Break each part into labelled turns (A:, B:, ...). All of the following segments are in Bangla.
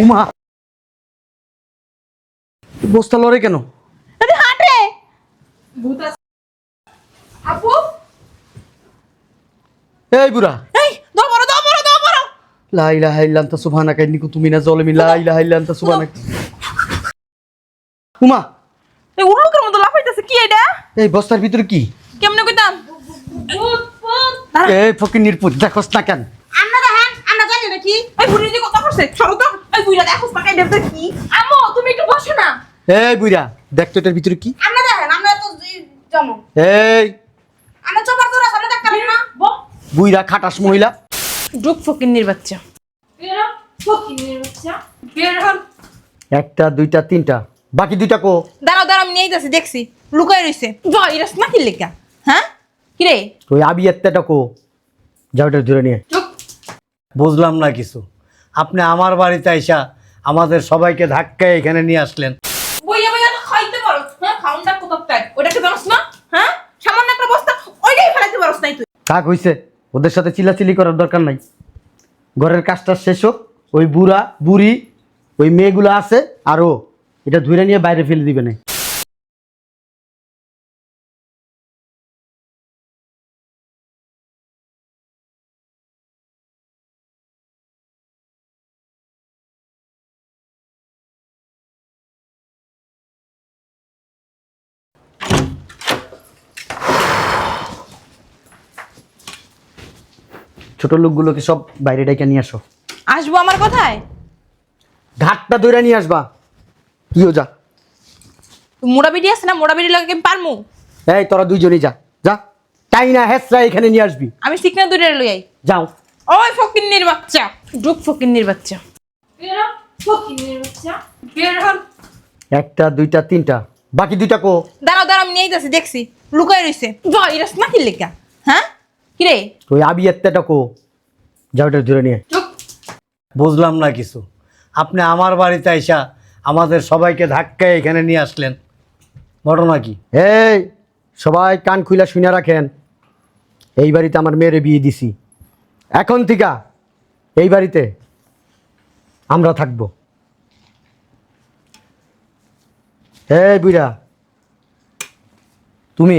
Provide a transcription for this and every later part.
A: উমা। বস্তা লড়ে কেন?
B: আরে হাঁটে ভূত আপু।
A: এই বুড়া।
B: এই দাও বড় দাও বড় দাও বড়
A: লা ইলাহা ইল্লা আনতা সুবহানাকা ইন্নী কুনতু মিনাজ জালিমিন লা ইলাহা ইল্লা আনতা সুবহানাকা। উমা।
B: এই উল্লুকের মতো লাফাইতেছে কি এটা?
A: এই বস্তার ভিতরে কি?
B: কেমনে কইতাম? ভূত ভূত।
A: এই ফকির নির্পুত দেখোস না কেন
C: আমরা দেখেন আমরা জানি না কি?
B: এই বুড়ি যে কথা করছে সরো তো। এই বুড়িটা দেখো তাকাই দেখতে কি? আম্মু তুমি একটু বসো না।
A: এই দেখ তো এটার ভিতরে কি।
C: আমরা দেখেন আমরা তো জমো
A: এই।
C: আমরা চোপার সামনে দেখতে পারি না।
A: বুইরা খাটাস মহিলা।
B: ডুক ফকিন্নির বাচ্চা। বেরো ফকিন্নির বাচ্চা। বের
A: একটা দুইটা তিনটা। বাকি দুইটা কো।
B: দাঁড়াও দাঁড়াও আমি নিয়ে যাচ্ছি দেখছি। লুকাই রইছে। ভাইরাস না কি লেখা হ্যাঁ? কি রে
A: ওই আবি একটা কো। যাও এটা ধরে নিয়ে।
D: বুঝলাম না কিছু। আপনি আমার বাড়িতে আইসা আমাদের সবাইকে ধাক্কায় এখানে নিয়ে আসলেন।
B: বইয়া বইয়া তো খাইতে পারো। হ্যাঁ খাউনটা কোথায় ওটাকে জানোস না? হ্যাঁ? সামান্য একটা বস্তা ওইটাই ফেলাইতে পারোস নাই তুই।
A: কাক হইছে। ওদের সাথে চিল্লাচিল্লি করার দরকার নাই। ঘরের কাজটা শেষ হোক ওই বুড়া বুড়ি ওই মেয়েগুলো আছে আর ও। এটা ধুয়ে নিয়ে বাইরে ফেলে দিবে না। ছোট লোকগুলোকে সব বাইরে ডেকে নিয়ে আসো।
B: আসব আমার কথায়?
A: ঘাটটা ধরে নিয়ে আসবা। কিও যা।
B: মোড়া বিড়ি আছে না মোড়া বিড়ি লাগে আমি পারমু?
A: এই তোরা দুইজনই যা। যা। তাই না হেসরা এখানে নিয়ে আসবি।
B: আমি সিকনা দূরে লই আই।
A: যাও।
B: ওই ফকিন্নির বাচ্চা। ডুক ফকিন্নির বাচ্চা। বের হ, ফকিন্নির বাচ্চা। বের
A: একটা দুইটা তিনটা। বাকি দুইটা কো।
B: দাঁড়াও দাঁড়াও আমি নিয়ে যাচ্ছি দেখছি। লুকাই রইছে। ভাইরাস না কি লেখা হ্যাঁ? কি রে
A: ওই আবি একটা কো। যাও এটা ধরে নিয়ে।
B: চুপ।
D: বুঝলাম না কিছু। আপনি আমার বাড়িতে আইসা আমাদের সবাইকে ধাক্কায় এখানে নিয়ে আসলেন। ঘটনা কি?
A: এই সবাই কান খুইলা শুনে রাখেন। এই বাড়িতে আমার মেয়েরে বিয়ে দিছি। এখন থেকে এই বাড়িতে আমরা থাকব। এই বুইরা তুমি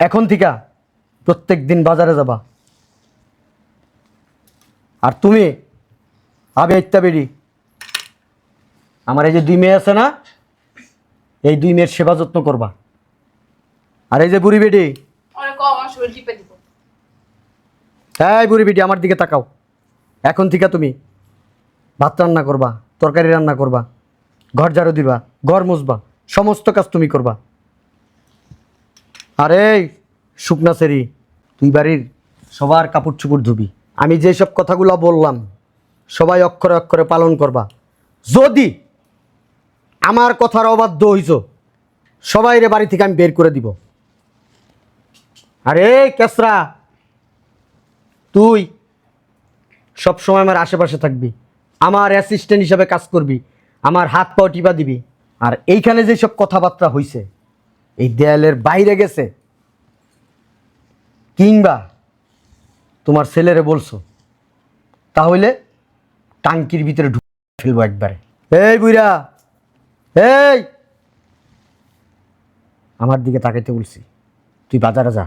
A: এখন থেকে প্রত্যেক দিন বাজারে যাবা। আর তুমি আবে ইত্যা বেরি আমার এই যে দুই মেয়ে আছে না এই দুই মেয়ের সেবা যত্ন করবা। আর এই যে বুড়ি বেটি এই বুড়ি বেটি আমার দিকে তাকাও। এখন থেকে তুমি ভাত রান্না করবা তরকারি রান্না করবা ঘর ঝাড়ু দিবা ঘর মুছবা সমস্ত কাজ তুমি করবা। আরে শুকনা সেরি তুই বাড়ির সবার কাপড় চুপড় ধুবি। আমি যেসব কথাগুলো বললাম, সবাই অক্ষরে অক্ষরে পালন করবা। যদি আমার কথার অবাধ্য হইছ, সবাই রে বাড়ি থেকে আমি বের করে দিব। আরে, কেসরা, তুই সব সময় আমার আশেপাশে থাকবি, আমার অ্যাসিস্ট্যান্ট হিসাবে কাজ করবি, আমার হাত পাও টিপা দিবি। আর এইখানে যেসব কথাবার্তা হইছে, এই দেয়ালের বাইরে গেছে কিংবা তোমার ছেলেরে বলছো তাহলে টাঙ্কির ভিতরে ঢুকে ফেলব একবারে। এই বুইরা এই! আমার দিকে তাকাইতে বলছি তুই বাজারে যা।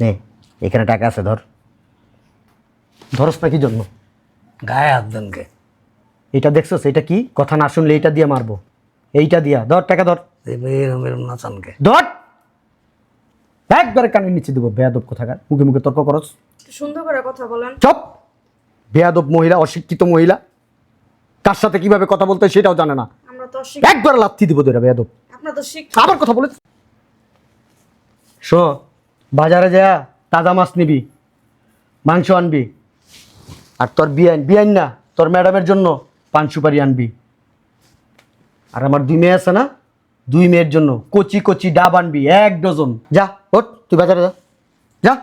A: নে এখানে টাকা আছে ধর। ধরস না কি জন্য?
D: গায়ে হাত দেন কে?
A: এটা দেখছ এটা কি? কথা না শুনলে এইটা দিয়ে মারবো। এইটা দিয়া ধর টাকা ধর।
D: এরম এরম নাচান কে?
A: ধর! একবারে কানের নিচে দেবো বেয়াদব কোথাকার? মুখে মুখে তর্ক করস।
C: সুন্দর করে কথা বলেন।
A: চপ! বেয়াদব মহিলা অশিক্ষিত মহিলা। কার সাথে কীভাবে কথা বলতে হয় সেটাও জানে না।
C: আমরা তো শিখ
A: একবার লাথি দিব তোরা বেয়াদব।
C: আপনার তো শিখ
A: আবার কথা বলে শো বাজারে যা তাজা মাছ নিবি মাংস আনবি। আর তোর বিয়াইন বিয়াইন না তোর ম্যাডামের জন্য পান সুপারি আনবি। আর আমার দুই মেয়ে আছে না? দুই মেয়ের জন্য কচি কচি ডাব আনবি এক ডজন। যা। ওট তুই বাজারে যা। যা।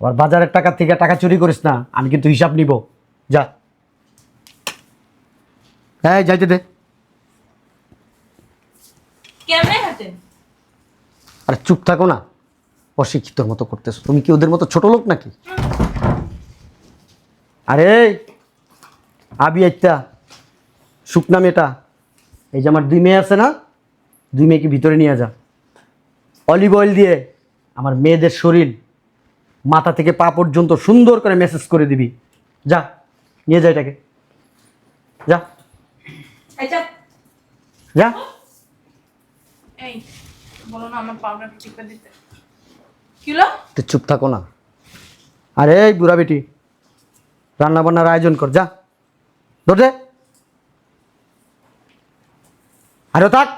A: আবার বাজারের টাকা থেকে টাকা চুরি করিস না আমি কিন্তু হিসাব নিব। যা। হ্যাঁ যাইতে দে। আরে চুপ থাকো না। অশিক্ষিতর মতো করতেছো। তুমি কি ওদের মতো ছোট লোক নাকি? আরে আবি একটা শুকনা মেয়েটা। এই যে আমার দুই মেয়ে আছে না দুই মেয়েকে ভিতরে নিয়ে যা। অলিভ অয়েল দিয়ে আমার মেয়েদের শরীর মাথা থেকে পা পর্যন্ত সুন্দর করে মেসেজ করে দিবি। যা নিয়ে যা এটাকে। যা। যা। তুই চুপ থাকো না। আরে এই বুড়া বেটি রান্না বান্নার আয়োজন কর যা। ধরে আরে থাক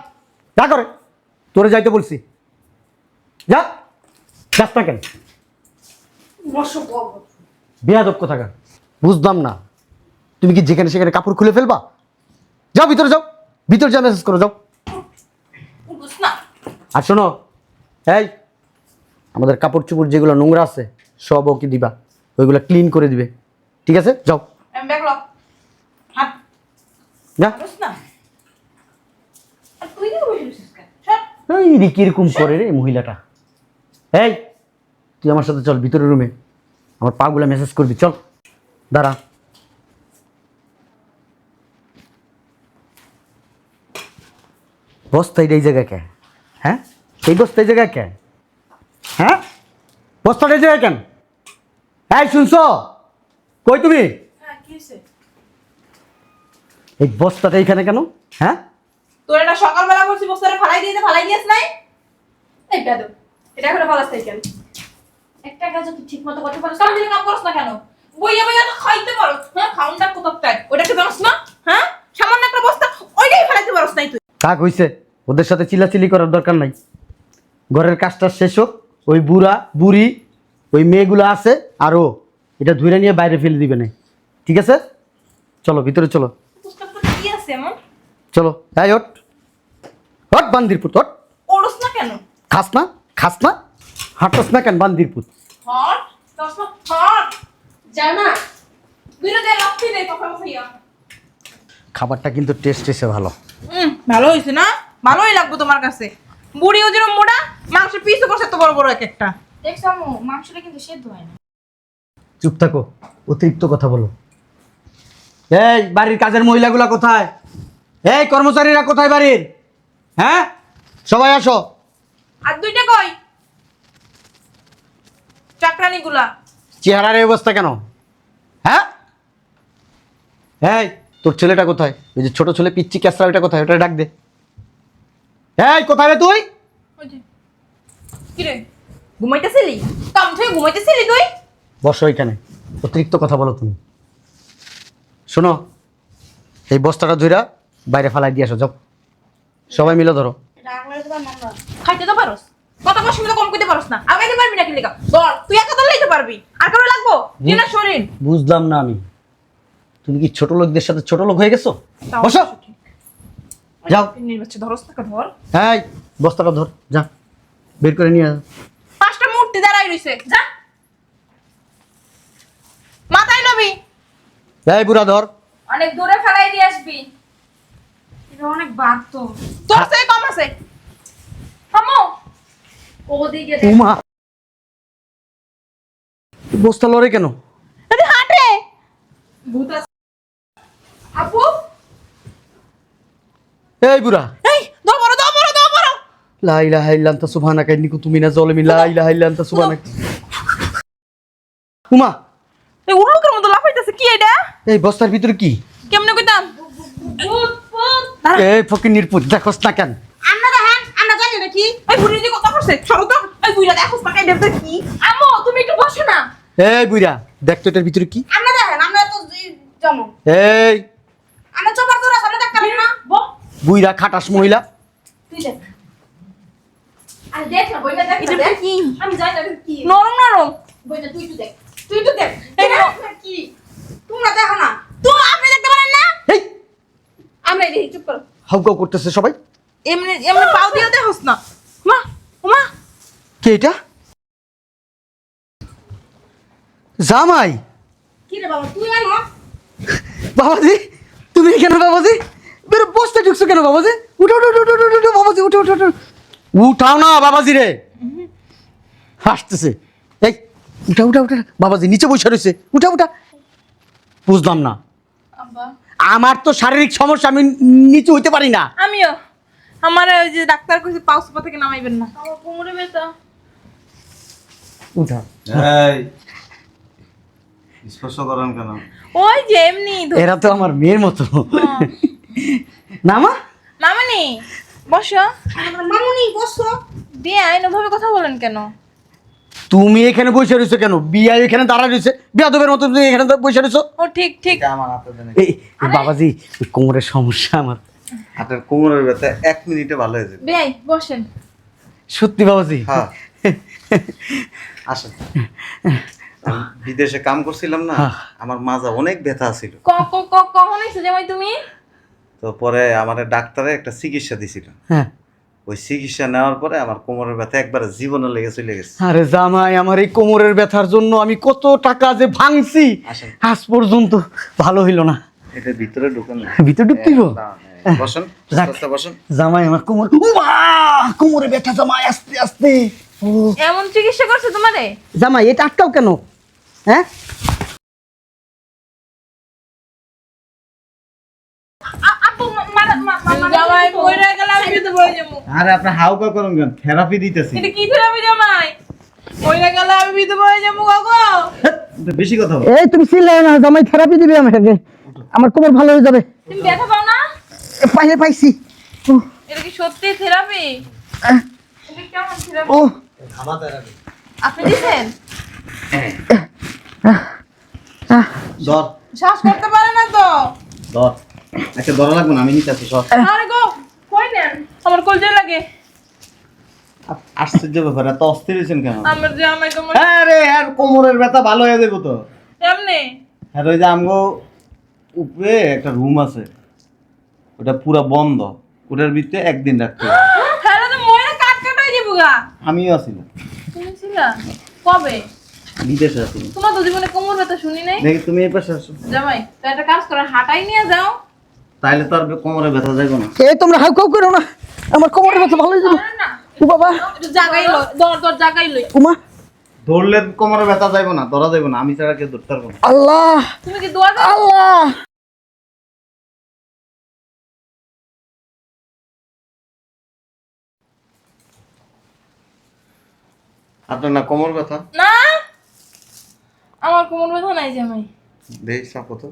A: যা করে। তোরে যাইতে বলছি। যা, যাস না কেন? বেয়াদব কোথাকার? বুঝলাম না। তুমি কি যেখানে সেখানে কাপড় খুলে ফেলবা? যাও, ভিতরে যাও। ভিতরে যা মেসেজ করো, যাও। আর শোনো, এই, আমাদের কাপড় চোপড় যেগুলো নোংরা আছে, সব ওকে দিবা। ওইগুলো ক্লিন করে দিবে। ঠিক আছে? যাও। কীরকম করে রে মহিলাটা? এই তুই আমার সাথে চল ভিতরে রুমে আমার পাগুলা মেসেজ করবি চল। দাঁড়া। বস্তা এই জায়গায় কে? হ্যাঁ? এই বস্তা এই জায়গায় কে? হ্যাঁ? বস্তাটা এই জায়গায় কেন? এই শুনছো? কই তুমি?
B: হ্যাঁ
A: এই বস্তাটা এইখানে কেন? হ্যাঁ?
B: তোর এটা সকালবেলা বলছি বস্তারে ফালাই দিয়েছে ফালাই দিয়েছ নাই? এই বেদব। এটা করে একটা কাজ তুই ঠিক মতো করতে কাম করছ না কেন? বইয়া বইয়া তো খাইতে পারো। হ্যাঁ খাউনটা জানাস না? হ্যাঁ সামান্য একটা বস্তা ওইটাই ফেলাইতে পারস নাই তুই।
A: হইছে ওদের সাথে করার দরকার নাই। ঘরের কাজটা শেষ হোক ওই বুড়া বুড়ি ওই মেয়েগুলো আছে আরও এটা ধুইরে নিয়ে বাইরে ফেলে দিবে না। ঠিক আছে? চলো ভিতরে চলো।
B: কি আছে এমন?
A: চলো এই ওট হট বান্দির পুত হট
B: ওড়স না কেন?
A: খাস না। খাস না হাঁটস না। কেন বান্দির পুত
B: হট দে
A: খাবারটা কিন্তু টেস্ট এসে ভালো।
B: হুম ভালো হয়েছে না? ভালোই লাগবে তোমার কাছে। বুড়ি ওজন মোড়া মাংস পিসও করছে তো বড় বড় এক একটা।
C: দেখছ মাংসটা কিন্তু সেদ্ধ হয় না।
A: চুপ থাকো অতিরিক্ত কথা বলো। এই বাড়ির কাজের মহিলাগুলা কোথায়? এই কর্মচারীরা কোথায় বাড়ির? হ্যাঁ? সবাই আসো।
B: আর দুইটা কই? চাকরানি গুলা
A: চেহারার এই অবস্থা কেন? হ্যাঁ? এই তোর ছেলেটা কোথায়? ওই যে ছোট ছেলে পিচ্ছি ক্যাসরা ওইটা কোথায়? ওটা ডাক দে। এই কোথায় রে তুই?
B: কিরে ঘুমাইতেছিলি? কাম থেকে ঘুমাইতেছিলি তুই?
A: বসো এখানে অতিরিক্ত কথা বলো তুমি। শোনো এই বস্তাটা ধুইরা বাইরে ফালাই দিয়ে আসো যাও। সবাই মিলে ধরো।
B: খাইতে তো পারোস? কত কষ্ট তো কম করতে পারোস না। আগাইতে পারবি না কি লেখা ধর তুই একা তো লইতে পারবি। আর কারও লাগবো? দিনা শরীর।
A: বুঝলাম না আমি। তুমি কি ছোট লোকদের সাথে ছোট লোক হয়ে গেছো? বসো। যাও।
B: নির্বাচন ধরস না ধর।
A: এই বস্তাটা ধর। যা। বের করে নিয়ে
B: পাঁচটা মূর্তি দাঁড়াই রইছে। যা। মাথায় নবি
A: এই বুড়া ধর।
B: অনেক দূরে ফেলাই দিয়ে আসবি।
C: অনেক বার তো।
B: তোর থেকে কম আছে। থামো।
C: ওদিকে
A: উমা। বস্তা লড়ে কেন?
B: আরে হাঁটে ভূত আছে। আপু।
A: এই বুড়া।
B: এই দাও বড় দাও বড় দাও বড়।
A: লা ইলাহা ইল্লা আনতা সুবহানাকা ইন্নী কুনতু মিনাজ জালিমিন লা ইলাহা ইল্লা আনতা সুবহানাকা। উমা।
B: এই উল্লুকের মতো লাফাইতেছে কি এটা?
A: এই বস্তার ভিতরে কি?
B: কেমনে কইতাম? ভূত।
A: এই ফকির নির্পুত দেখোস না কেন?
C: আমরা দেখেন আমরা জানি না কি
B: এই বুড়ি দিয়ে কথা করছে সরো তো। এই বুড়িটা দেখো পাকাই দেবতে কি? আম্মু তুমি একটু বসো না।
A: এই বুড়া দেখ তো এটার ভিতরে কি।
C: আমরা দেখেন আমরা তো জি-
A: এই।
C: আমরা চোপার তোরা সামনে দেখতে পারি না।
A: বুইরা খাটাস মহিলা।
C: তুই দেখ। আরে দেখ না বইটা দেখ
B: এটা কি?
C: আমি জানি না কি?
B: নরম নরম।
C: বইটা তুই তো দেখ। তুই তো দেখ। এটা কি? তোমরা দেখো না।
B: তো আপনি দেখতে পারেন না
A: এই
C: আমরা দেখি চুপ করো।
A: হাউকাউ করতেছে সবাই।
B: এমনি এমনি পাও দিয়ে দেখোস না। মা মা।
A: কে এটা? জামাই।
C: কি রে বাবা তুই আনো
A: বাবাজি তুমি এখানে বাবাজি? বেরো বসতে ঢুকছো কেন বাবাজি? উঠো উঠো উঠো উঠো উঠো বাবাজি উঠো উঠো উঠো। উঠাও না বাবাজি রে। হাসতেছে। এই উঠা উঠা উঠা। বাবাজি নিচে বসে রয়েছে। উঠা উঠা। বুঝলাম না।
B: আব্বা।
A: আমার তো শারীরিক সমস্যা আমি নিচু হইতে পারি না।
B: আমিও। আমার ওই যে ডাক্তার কইছে পাউস পা থেকে নামাইবেন না। আমার কোমরে ব্যথা
A: উঠা
E: এই স্পর্শ করেন কেন?
B: ওই যে এমনি
A: এরা তো আমার মেয়ের মতো। না মা
B: মামনি বসো।
C: মামুনি বসো।
B: দিয়ে আইন ওভাবে কথা বলেন কেন?
A: তুমি এখানে বসে রয়েছো কেন? বিয়া এখানে দাঁড়া রয়েছে। বিয়াদবের মতো তুমি এখানে বসে রয়েছো।
B: ও ঠিক ঠিক।
E: আমার
A: এই বাবাজি ওই কোমরের সমস্যা আমার।
E: হাতের কোমরের ব্যথা এক মিনিটে ভালো হয়ে যাবে।
B: বেআই বসেন।
A: সত্যি বাবাজি?
E: হ্যাঁ। আসেন। বিদেশে কাম করছিলাম না
A: হ্যাঁ।
E: আমার মাজা অনেক ব্যথা ছিল।
B: ক ক ক কখন এসে জামাই তুমি?
E: তো পরে আমার ডাক্তারে একটা চিকিৎসা দিছিল।
A: হ্যাঁ।
E: ওই চিকিৎসা নেওয়ার পরে আমার কোমরের ব্যথা একবারে জীবনে লেগে চলে গেছে।
A: আরে জামাই আমার এই কোমরের ব্যথার জন্য আমি কত টাকা যে ভাঙছি আজ পর্যন্ত ভালো হইল না।
E: এটা ভিতরে ঢুকান।
A: ভিতরে ঢুকতে হইবো?
E: বসেন বসেন।
A: জামাই আমার কোমর! কোমরে ব্যথা জামাই আস্তে আস্তে।
B: এমন চিকিৎসা করছে তোমারে?
A: জামাই এটা আটকাও কেন? হ্যাঁ?
B: জামাই মইরা গেলে আমি তো বই যাব
E: আরে আপনি হাউকা করুন কেন? থেরাপি দিতেছি।
B: এটা কি জামাই? গেলে আমি ভিতরে বই যাব গগো।
E: বেশি কথা
A: এই তুমি চিল্লাই না জামাই থেরাপি দিবে আমাকে আমার কোমর ভালো হয়ে যাবে।
B: তুমি ব্যথা পাও না?
A: পাইলে পাইছি।
B: এটা কি সত্যি থেরাপি? এটা কেমন থেরাপি?
A: ও।
B: আপনি
E: ধর।
B: শ্বাস করতে পারে না তো?
E: ধর। একটা ধরা লাগবে না আমি নিতেছি সব
B: আরে গো কই নেন? আমার কলজে লাগে।
E: আশ্চর্য ব্যাপার এত অস্থির হয়েছেন কেন?
B: আমার যে আমায় কোমর
E: আরে আর কোমরের ব্যথা ভালো হয়ে যাব তো।
B: এমনি?
E: আর ওই যে আমগো উপরে একটা রুম আছে। ওটা পুরা বন্ধ। ওটার ভিতরে একদিন রাখতে
B: হ্যাঁ তো কাট কাট হয়ে গা।
E: আমিও আছিলাম
B: তুমি ছিলা কবে?
E: বিদেশে আছি।
B: তোমার তো জীবনে কোমর ব্যথা শুনি নাই।
E: দেখি তুমি এই পাশে আসো।
B: জামাই তো একটা কাজ করো হাঁটাই নিয়ে যাও।
E: তাইলে তো আর কোমরে ব্যথা যাইব না।
A: এই তোমরা হাউ কাউ করো না। আমার কোমরের ব্যথা ভালো হয়ে যাবে ও বাবা।
B: একটু জাগাই লো দর দর জাগাই লই।
A: উমা।
E: ধরলে কোমরে ব্যথা যাইব না ধরা যাইব না আমি ছাড়া কেউ ধরতে পারব না।
A: আল্লাহ।
B: তুমি কি দোয়া দাও
A: আল্লাহ।
E: আপনার না কোমর ব্যথা?
B: না। আমার কোমর ব্যথা নাই জামাই
E: দেখ চাপো তো।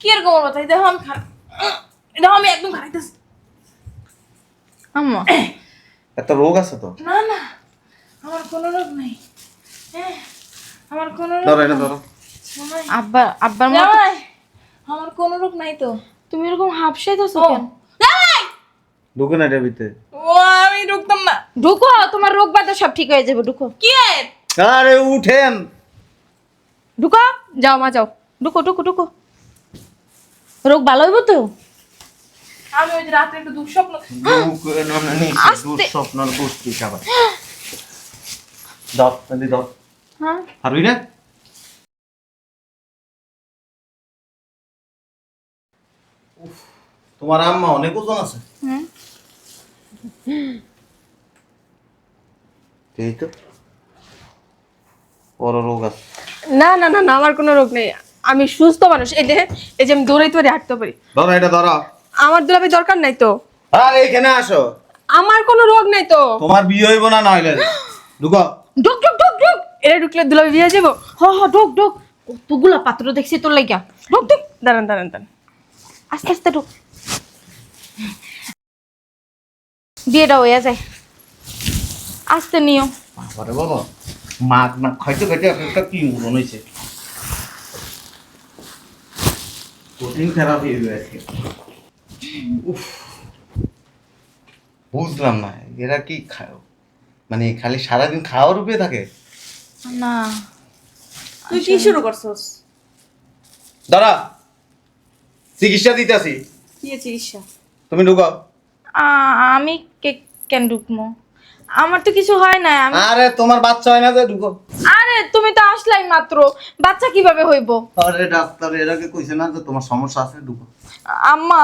B: কি এর কোমর দেখো আমি খারাপ। দেখো আমি একদম খারাইতেছি আম্মা।
E: এত রোগ আছে তো?
B: না না। আমার কোনো রোগ নাই। হ্যাঁ, আমার কোনো রোগ
E: ধরো এটা ধরো
C: আব্বা আব্বার মতো
B: আমার কোনো রোগ নাই তো।
C: তুমি এরকম হাফসাইতেছো
B: ও।
C: কেন?
E: ঢুকে না এটার ভিতরে।
B: ও আমি ঢুকতাম না।
C: ঢুকো তোমার রোগ বাদে সব ঠিক হয়ে যাবে ঢুকো।
B: কি
E: আরে উঠেন।
C: ঢুকো যাও মা যাও। ঢুকো ঢুকো ঢুকো। রোগ ভালো হইব তো?
B: আমি ওই যে একটু দুঃস্বপ্ন
E: ঢুকে না গোষ্ঠী খাবার। দাও তাহলে দাও।
C: হ্যাঁ।
E: পারবি না? তোমার আম্মা অনেক ওজন আছে।
C: হুম।
E: এই তো। বড় রোগ আছে।
C: না না না না আমার কোনো রোগ নেই। আমি সুস্থ মানুষ এই দেখেন এই যে আমি দৌড়াইতে পারি হাঁটতে পারি।
E: ধরো এটা ধরো।
C: আমার দুলাভাই দরকার নাই তো।
E: আর এইখানে আসো।
C: আমার কোনো রোগ নাই তো।
E: তোমার বিয়ে হইব না নইলে? ঢুকো।
C: ঢুক ঢুক ঢুক ঢুক। এটা ঢুকলে দুলাভাই বিয়ে যাব। হ হ ঢুক ঢুক। কতগুলা পাত্র দেখছি তোর লাগিয়া ঢুক ঢুক। দাঁড়ান দাঁড়ান দাঁড়ান। আস্তে আস্তে ঢুক। বিয়েটা হয়ে যায়। আস্তে নিও
E: বাবা। মা না খাইতে খাইতে একটা কি মন হয়েছে থেরাপি হইবে আজকে উফ। বুঝলাম না এরা কি খায় মানে খালি সারাদিন খাওয়ার উপরে থাকে?
B: না। তুই কি শুরু করছস?
E: দাঁড়া। চিকিৎসা দিতেছি।
B: কি চিকিৎসা?
E: তুমি ঢুকো
C: আমি কে- কেন ঢুকবো? আমার তো কিছু হয় না
E: আরে তোমার বাচ্চা হয় না যে ঢুকো।
C: আরে তুমি তো আসলাই মাত্র। বাচ্চা কীভাবে হইব?
E: আরে ডাক্তার এরাকে কইছে না যে তোমার সমস্যা আছে? ঢুকো।
C: আম্মা।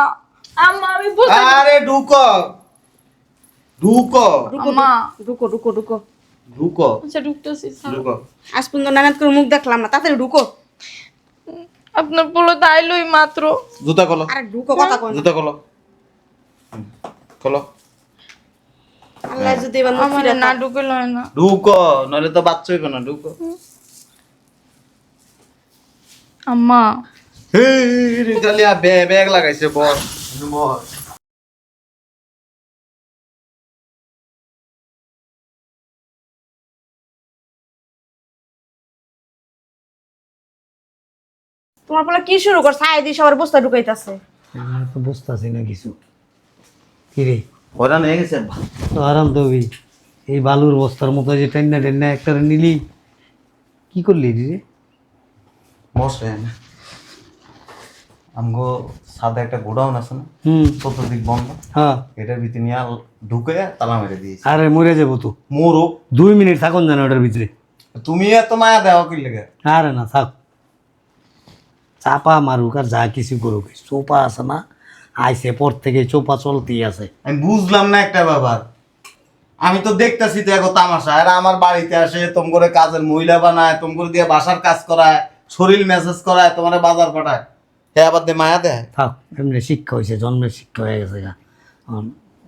B: আম্মা আমি বুঝতে
E: আরে ঢুকো। ঢুকো।
C: আম্মা। ঢুকো ঢুকো ঢুকো।
E: ঢুকো।
C: আচ্ছা ঢুকতেছি
E: ঢুকো।
F: আজ পর্যন্ত নানাদ করে মুখ দেখলাম না তাড়াতাড়ি ঢুকো।
C: আপনার পোলো তো আইলোই মাত্র।
E: জুতা খোলো।
B: আরে ঢুকো কথা কই
E: জুতা খোলো। খোলো।
B: আল্লাহ যদি এবার মুখ ফিরে
C: না ঢুকে লয় না।
E: ঢুকো নইলে তো বাচ্চা হইবে না ঢুকো।
C: আম্মা।
E: হেই গালিয়া বে ব্যাগ লাগাইছে বস বস
B: তোমার বলে কি শুরু কর ছাই দিয়ে সবার বস্তা ঢুকাইতাছে।
D: তো বুঝতেছি না কিছু। কিরে
E: ওরা নিয়ে গেছে।
D: তো আরাম তো ওই এই বালুর বস্তার মতো যে টেন্না টেন্না একটা নিলি। কি করলি রে?
E: বসেন আমগো সাদা একটা গোডাউন আছে না?
D: হুম।
E: চতুর্দিক বন্ধ।
D: হ্যাঁ।
E: এটার ভিতরে নিয়ে ঢুকে তালা মেরে দিয়েছি।
D: আরে মরে যাব তো।
E: মোরো
D: দুই মিনিট থাকুন জানো ওটার ভিতরে।
E: তুমি এত মায়া দেওয়া কি লেগে?
D: আরে না থাক। চাপা মারুক আর যা কিছু করুক। চোপা আছে না? আইসে পর থেকে চোপা চলতেই আছে।
E: আমি বুঝলাম না একটা ব্যাপার। আমি তো দেখতেছি তো এখন তামাশা এরা আমার বাড়িতে আসে তোম করে কাজের মহিলা বানায় তোম করে দিয়ে বাসার কাজ করায় শরীর মেসেজ করায় তোমার বাজার পাঠায়। হ্যাঁ আবার দে মায়া দেয়।
D: থাক এমনি শিক্ষা হয়েছে জন্মের শিক্ষা হয়ে গেছে গা।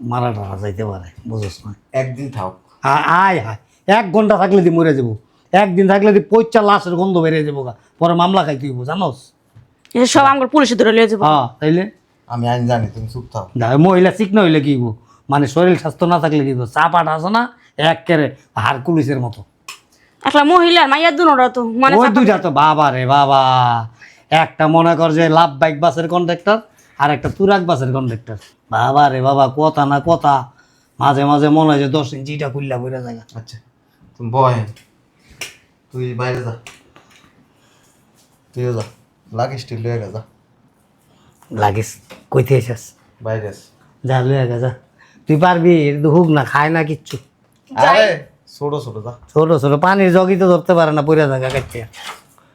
D: মারা টারা যাইতে পারে বুঝোস না।
E: একদিন
D: আ- আয় হায় এক ঘণ্টা থাকলে দি মরে যাব। একদিন থাকলে দি পয়চা লাশের গন্ধ বেরিয়ে যাব গা। পরে মামলা খাইতে হইব জানোস?
B: এটা সব আমার পুলিশে ধরে লিয়ে যাব।
D: হ্যাঁ তাইলে?
E: আমি আইন জানি তুমি চুপ থাও
D: দা মহিলা চিকন হইলে কি গো মানে শরীর স্বাস্থ্য না থাকলে কি হইব? চাপাটা আছে না এক কেরে হারকুলিসের মতো।
B: একলা মহিলা মাইয়া দুনোটা তো মানে
D: ওই দুইটা তো বাবা রে বাবা। একটা মনে কর যে লাভ বাইক বাসের কন্ডাক্টর আর একটা তুরাক বাসের কন্ডাক্টর বাবা রে বাবা কথা না কথা। মাঝে মাঝে মনে হয় যে দশ ইঞ্চিটা খুললা বইরা যায়।
E: আচ্ছা তুমি বয় তুই বাইরে যা। তুইও যা লাগিস তুই লয়ে যা।
D: লাগিস কইতে এসেস
E: বাইরে আস।
D: যা লয়ে গা যা। তুই পারবি এটা হুক না খায় না কিচ্ছু।
E: আরে ছোট ছোট যা।
D: ছোট ছোট পানির জগি তো ধরতে পারে না পইরা জায়গা কাটতে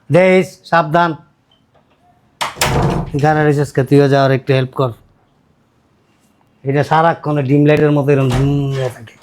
D: দেশ সাবধান। গানা রিসার্চকে তুইও যাওয়ার একটু হেল্প কর। এটা সারাক্ষণে ডিম লাইটের মতো এরকম ঝুম থাকে।